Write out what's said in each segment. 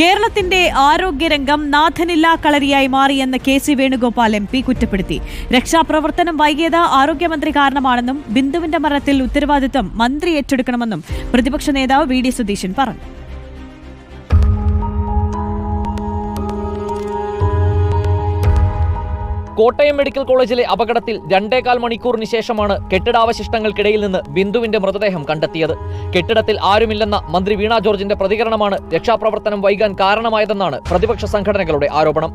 കേരളത്തിന്റെ ആരോഗ്യരംഗം നാഥനില്ലാ കളരിയായി മാറിയെന്ന് K C Venugopal M P കുറ്റപ്പെടുത്തി. രക്ഷാപ്രവർത്തനം വൈകിയത് ആരോഗ്യമന്ത്രി കാരണമാണെന്നും ബിന്ദുവിന്റെ മരണത്തിൽ ഉത്തരവാദിത്വം മന്ത്രി ഏറ്റെടുക്കണമെന്നും പ്രതിപക്ഷ നേതാവ് വി ഡി സതീശൻ പറഞ്ഞു. കോട്ടയം മെഡിക്കൽ കോളേജിലെ അപകടത്തിൽ രണ്ടേകാൽ മണിക്കൂറിന് ശേഷമാണ് കെട്ടിടാവശിഷ്ടങ്ങൾക്കിടയിൽ നിന്ന് ബിന്ദുവിന്റെ മൃതദേഹം കണ്ടെത്തിയത്. കെട്ടിടത്തിൽ ആരുമില്ലെന്ന മന്ത്രി വീണ ജോർജിന്റെ പ്രതികരണമാണ് രക്ഷാപ്രവർത്തനം വൈകാൻ കാരണമായതെന്നാണ് പ്രതിപക്ഷ സംഘടനകളുടെ ആരോപണം.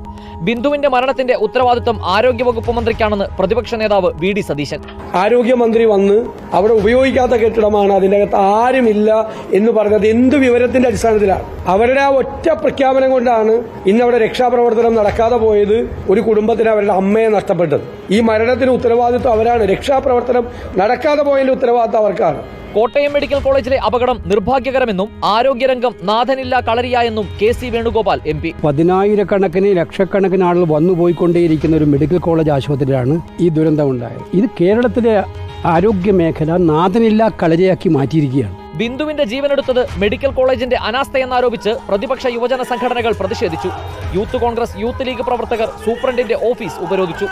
ബിന്ദുവിന്റെ മരണത്തിന്റെ ഉത്തരവാദിത്വം ആരോഗ്യവകുപ്പ് മന്ത്രിക്കാണെന്ന് പ്രതിപക്ഷ നേതാവ് വി ഡി സതീശൻ. ആരോഗ്യമന്ത്രി വന്ന് അവിടെ ഉപയോഗിക്കാത്ത കെട്ടിടമാണ് അതിന്റെ അകത്ത് ആരുമില്ല എന്ന് പറഞ്ഞത് എന്ത് വിവരത്തിന്റെ അടിസ്ഥാനത്തിലാണ്? അവരുടെ ആ ഒറ്റ പ്രഖ്യാപനം കൊണ്ടാണ് ഇന്ന് അവിടെ രക്ഷാപ്രവർത്തനം നടക്കാതെ പോയത്. ഒരു കുടുംബത്തിന് അവരുടെ അമ്മയെ നഷ്ടപ്പെട്ടത്. ഈ മരണത്തിന് ഉത്തരവാദിത്വം അവരാണ്. രക്ഷാപ്രവർത്തനം നടക്കാതെ പോയതിന്റെ ഉത്തരവാദിത്വം അവർക്കാണ്. കോട്ടയം മെഡിക്കൽ കോളേജിലെ അപകടം നിർഭാഗ്യകരമെന്നും ആരോഗ്യരംഗം നാഥനില്ല കളരിയായെന്നും K C Venugopal M P. പതിനായിരക്കണക്കിന് ലക്ഷക്കണക്കിന് ആളുകൾ വന്നുപോയിക്കൊണ്ടേയിരിക്കുന്ന ഒരു മെഡിക്കൽ കോളേജ് ആശുപത്രിയിലാണ് ഈ ദുരന്തം ഉണ്ടായത് ഇത് കേരളത്തിലെ ആരോഗ്യ മേഖല നാഥനില്ല കളരിയാക്കി മാറ്റിയിരിക്കുകയാണ്. ബിന്ദുവിന്റെ ജീവനെടുത്തത് മെഡിക്കൽ കോളേജിന്റെ അനാസ്ഥയെന്നാരോപിച്ച് പ്രതിപക്ഷ യുവജന സംഘടനകൾ പ്രതിഷേധിച്ചു. യൂത്ത് കോൺഗ്രസ് യൂത്ത് ലീഗ് പ്രവർത്തകർ സൂപ്രണ്ടിന്റെ ഓഫീസ് ഉപരോധിച്ചു.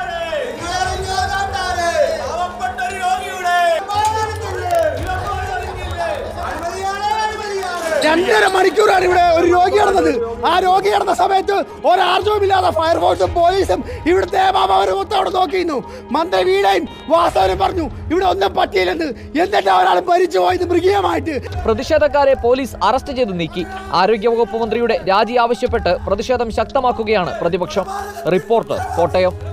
രണ്ടര മണിക്കൂറാണ് ഇവിടെ ഒരു രോഗി കിടന്നത്. ആ രോഗി കിടന്ന സമയത്ത് ഒരാർജവുമില്ലാതെ ഫയർഫോഴ്സും പോലീസും ഇവിടുത്തെ മാമാവരും അവിടെ നോക്കിയിരുന്നു. മന്ത്രി വീണയും വാസവനും പറഞ്ഞു ഇവിടെ ഒന്നും പറ്റിയില്ലെന്ന്. എന്നിട്ട് ഒരാൾ മരിച്ചു പോയത് മൃഗീയമായിട്ട്. പ്രതിഷേധക്കാരെ പോലീസ് അറസ്റ്റ് ചെയ്ത് നീക്കി. ആരോഗ്യവകുപ്പ് മന്ത്രിയുടെ രാജി ആവശ്യപ്പെട്ട് പ്രതിഷേധം ശക്തമാക്കുകയാണ് പ്രതിപക്ഷം. റിപ്പോർട്ട് കോട്ടയം.